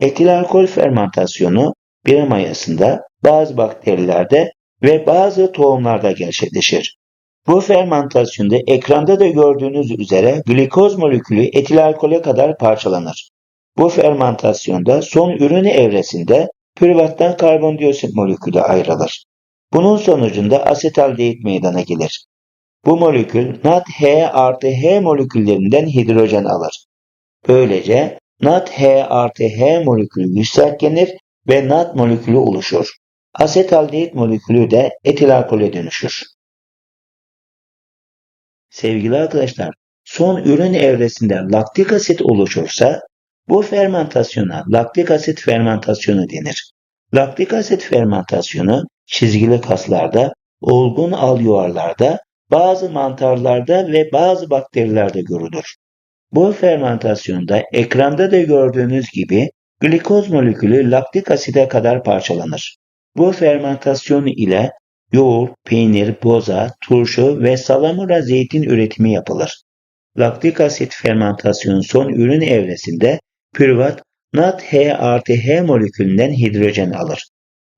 Etil alkol fermentasyonu bir mayasında, bazı bakterilerde ve bazı tohumlarda gerçekleşir. Bu fermentasyonda ekranda da gördüğünüz üzere glikoz molekülü etil alkole kadar parçalanır. Bu fermentasyonda son ürün evresinde pürüvattan karbondioksit molekülü ayrılır. Bunun sonucunda asetaldehit meydana gelir. Bu molekül NADH artı H moleküllerinden hidrojen alır. Böylece NADH artı H molekülü yükseltgenir ve NAD molekülü oluşur. Asetaldehit molekülü de etil alkole dönüşür. Sevgili arkadaşlar, son ürün evresinde laktik asit oluşursa bu fermentasyona laktik asit fermentasyonu denir. Laktik asit fermentasyonu çizgili kaslarda, olgun alüvarlarda, bazı mantarlarda ve bazı bakterilerde görülür. Bu fermentasyonda ekranda da gördüğünüz gibi glikoz molekülü laktik aside kadar parçalanır. Bu fermentasyon ile yoğurt, peynir, boza, turşu ve salamura zeytin üretimi yapılır. Laktik asit fermentasyonun son ürün evresinde pürüvat NADH artı H molekülünden hidrojen alır.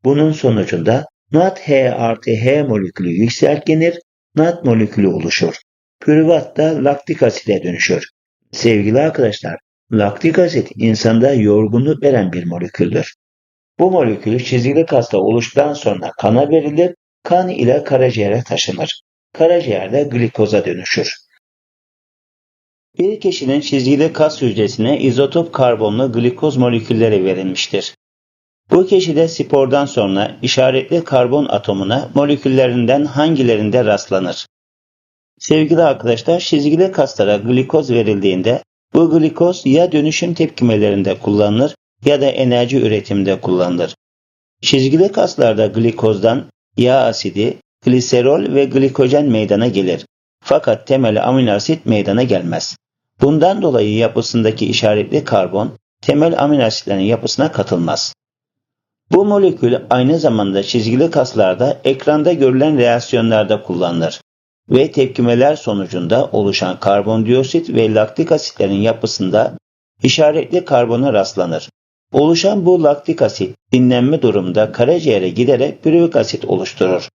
Bunun sonucunda NADH artı H molekülü yükseltgenir, NAD molekülü oluşur. Pürüvat da laktik aside dönüşür. Sevgili arkadaşlar, laktik asit insanda yorgunluk veren bir moleküldür. Bu molekül çizgili kasta oluştuktan sonra kana verilir, kan ile karaciğere taşınır. Karaciğerde glikoza dönüşür. Bir kişinin çizgili kas hücresine izotop karbonlu glikoz molekülleri verilmiştir. Bu kişide spordan sonra işaretli karbon atomuna moleküllerinden hangilerinde rastlanır? Sevgili arkadaşlar, çizgili kaslara glikoz verildiğinde bu glikoz ya dönüşüm tepkimelerinde kullanılır ya da enerji üretiminde kullanılır. Çizgili kaslarda glikozdan yağ asidi, gliserol ve glikojen meydana gelir. Fakat temel amino asit meydana gelmez. Bundan dolayı yapısındaki işaretli karbon temel amino asitlerin yapısına katılmaz. Bu molekül aynı zamanda çizgili kaslarda ekranda görülen reaksiyonlarda kullanılır ve tepkimeler sonucunda oluşan karbondioksit ve laktik asitlerin yapısında işaretli karbona rastlanır. Oluşan bu laktik asit dinlenme durumunda karaciğere giderek pürüvik asit oluşturur.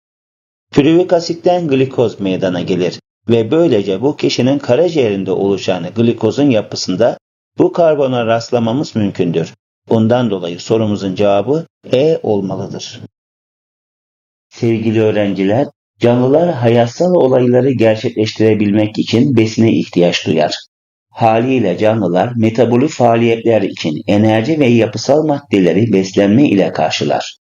Pürüvik asitten glikoz meydana gelir ve böylece bu kişinin karaciğerinde oluşan glikozun yapısında bu karbona rastlamamız mümkündür. Bundan dolayı sorumuzun cevabı E olmalıdır. Sevgili öğrenciler, canlılar hayatsal olayları gerçekleştirebilmek için besine ihtiyaç duyar. Haliyle canlılar metabolik faaliyetler için enerji ve yapısal maddeleri beslenme ile karşılar.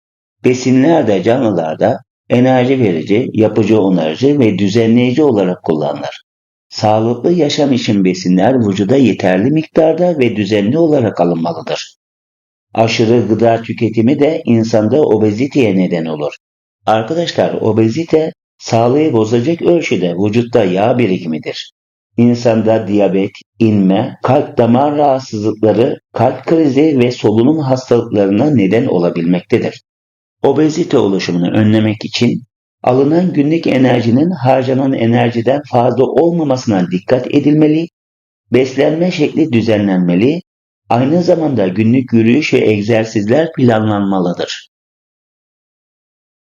Besinler de canlılarda enerji verici, yapıcı onarıcı ve düzenleyici olarak kullanılır. Sağlıklı yaşam için besinler vücuda yeterli miktarda ve düzenli olarak alınmalıdır. Aşırı gıda tüketimi de insanda obeziteye neden olur. Arkadaşlar obezite sağlığı bozacak ölçüde vücutta yağ birikimidir. İnsanda diyabet, inme, kalp damar rahatsızlıkları, kalp krizi ve solunum hastalıklarına neden olabilmektedir. Obezite oluşumunu önlemek için alınan günlük enerjinin harcanan enerjiden fazla olmamasına dikkat edilmeli, beslenme şekli düzenlenmeli, aynı zamanda günlük yürüyüş ve egzersizler planlanmalıdır.